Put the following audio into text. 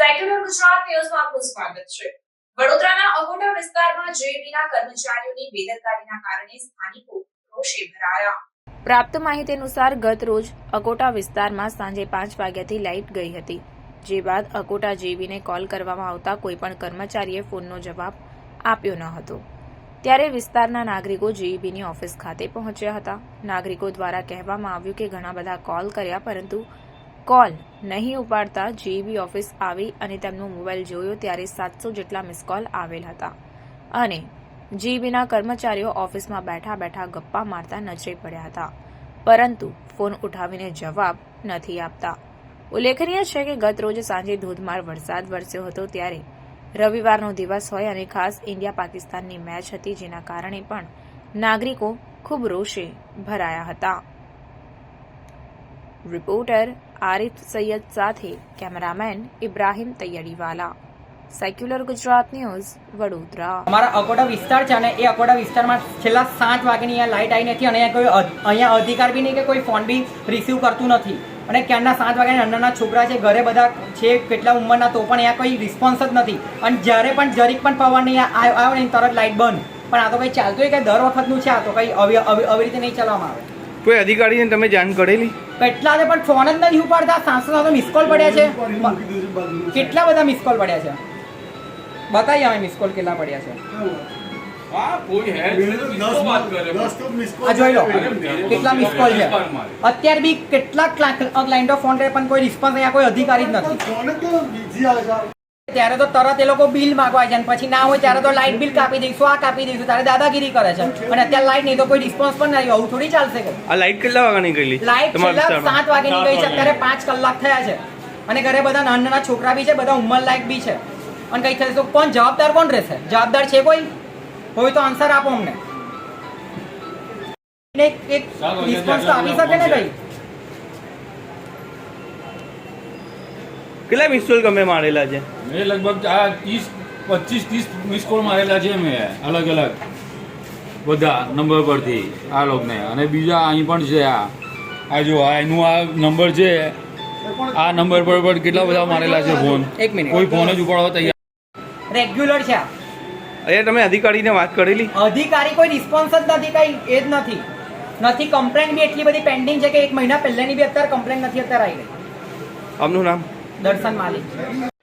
ન્યૂઝમાં આપનું સ્વાગત છે. વડોદરાના અકોટા વિસ્તારમાં જેબીના કર્મચારીઓની બેદરકારીના કારણે સ્થાનિકો રોષે ભરાયા. પ્રાપ્ત માહિતી અનુસાર ગત રોજ અકોટા વિસ્તારમાં સાંજે પાંચ વાગ્યાથી લાઇટ ગઈ હતી. જે બાદ અકોટા જેબીને કોલ કરવામાં આવતા કોઈપણ કર્મચારીએ ફોનનો જવાબ આપ્યો ન હતો. ત્યારે વિસ્તારના નાગરિકો જેઈબીની ઓફિસ ખાતે પહોંચ્યા હતા. નાગરિકો દ્વારા કહેવામાં આવ્યું કે ઘણા બધા કોલ કર્યા પરંતુ કોલ નહીં ઉપાડતા જેઈબી ઓફિસ આવી અને તેમનો મોબાઈલ જોયો ત્યારે સાતસો જેટલા મિસ કોલ આવેલ હતા. અને જીબીના કર્મચારીઓ ઓફિસમાં બેઠા બેઠા ગપ્પા મારતા નજરે પડ્યા હતા. પરંતુ ફોન ઉઠાવીને જવાબ નથી આપતા. ઉલ્લેખનીય છે કે ગત રોજ સાંજે ધોધમાર વરસાદ વરસ્યો હતો ત્યારે રવિવારનો દિવસ હોય અને ખાસ ઇન્ડિયા પાકિસ્તાનની મેચ હતી જેના કારણે પણ નાગરિકો ખૂબ રોષે ભરાયા હતા. રિપોર્ટર આરિફ સૈયદ સાથે cameraman Ibrahim Taiyadiwala. Secular Gujarat news, Vadodara. અમારા અકોટા વિસ્તાર છે અને એ અકોટા વિસ્તારમાં છેલ્લા સાત વાગ્યાની અહીંયા લાઇટ આવી નથી અને અહીંયા કોઈ અહીંયા અધિકાર બી નહીં કે કોઈ ફોન બી રિસીવ કરતું નથી. અને ક્યારના સાત વાગ્યાના નાના છોકરા છે, ઘરે બધા છે, કેટલા ઉંમરના તો પણ અહીંયા કોઈ રિસ્પોન્સ જ નથી. અને જ્યારે પણ જરીક પણ પવન નહીં આવ્યો ને તરત લાઇટ બંધ. પણ આ તો કંઈ ચાલતું હોય કે દર વખતનું છે, આ તો કંઈ આવી રીતે નહીં ચલાવવામાં આવે. કોઈ અધિકારીને તમે જાણ કરેલી? કેટલા કેટલાને પણ ફોન જ નથી ઉપાડતા. સાતસો સાતસો મિસ કોલ પડ્યા છે. કેટલા બધા મિસ કોલ પડ્યા છે? બતાવી અમે મિસ કોલ કેટલા પડ્યા છે. કેટલા મિસ છે. અત્યારે બી કેટલાક ક્લાઇન્ટ ઓફ ફોન પણ કોઈ રિસ્પોન્સ અહીંયા કોઈ અધિકારી જ નથી. ત્યારે તો તરત એ લોકો બિલ માંગવા છે પછી ના હોય ત્યારે તો લાઇટ બિલ કાપી દઈશું આ કાપી દઈશું ત્યારે દાદાગીરી કરે છે. અને અત્યારે લાઇટ નહીં તો કોઈ રિસ્પોન્સ પણ નહીં આવું થોડી ચાલશે કે? આ લાઇટ કેટલા વાગે નીકળી લાઇટ છેલ્લા સાત વાગે નીકળી છે અત્યારે પાંચ કલાક થયા છે. અને ઘરે બધા નાના નાના છોકરા બી છે બધા ઉંમર લાયક બી છે. અને કઈ થશે તો કોણ જવાબદાર કોણ રહેશે? જવાબદાર છે કોઈ? હોય તો આન્સર આપો અમને. એક એક રિસ્પોન્સ તો આપી શકે ને કઈ કેટલા મિસ્યુલ તમે મારેલા છે? મેં લગભગ આ ત્રીસ પચીસ ત્રીસ મિસ કોલ મારેલા છે મેં. અલગ અલગ. બધા નંબર પરથી આ લોકોને. અને બીજા અહીં પણ છે આ. આ જો આ એનું આ નંબર છે. આ નંબર પર પણ કેટલા બધા મારેલા છે ફોન એક મિનિટ. કોઈ ફોન જ ઉપાડવા તૈયાર રેગ્યુલર છે આ. અહીંયા તમે અધિકારીને વાત કરેલી? અધિકારી કોઈ રિસ્પોન્સ જ નથી કઈ એ જ નથી. નથી કમ્પ્લેન બી એટલી બધી પેન્ડિંગ છે કે એક મહિના પહેલાની બી અત્યારે કમ્પ્લેન નથી અત્યારે આવી ગઈ. આપનું નામ? દર્શન માલિક.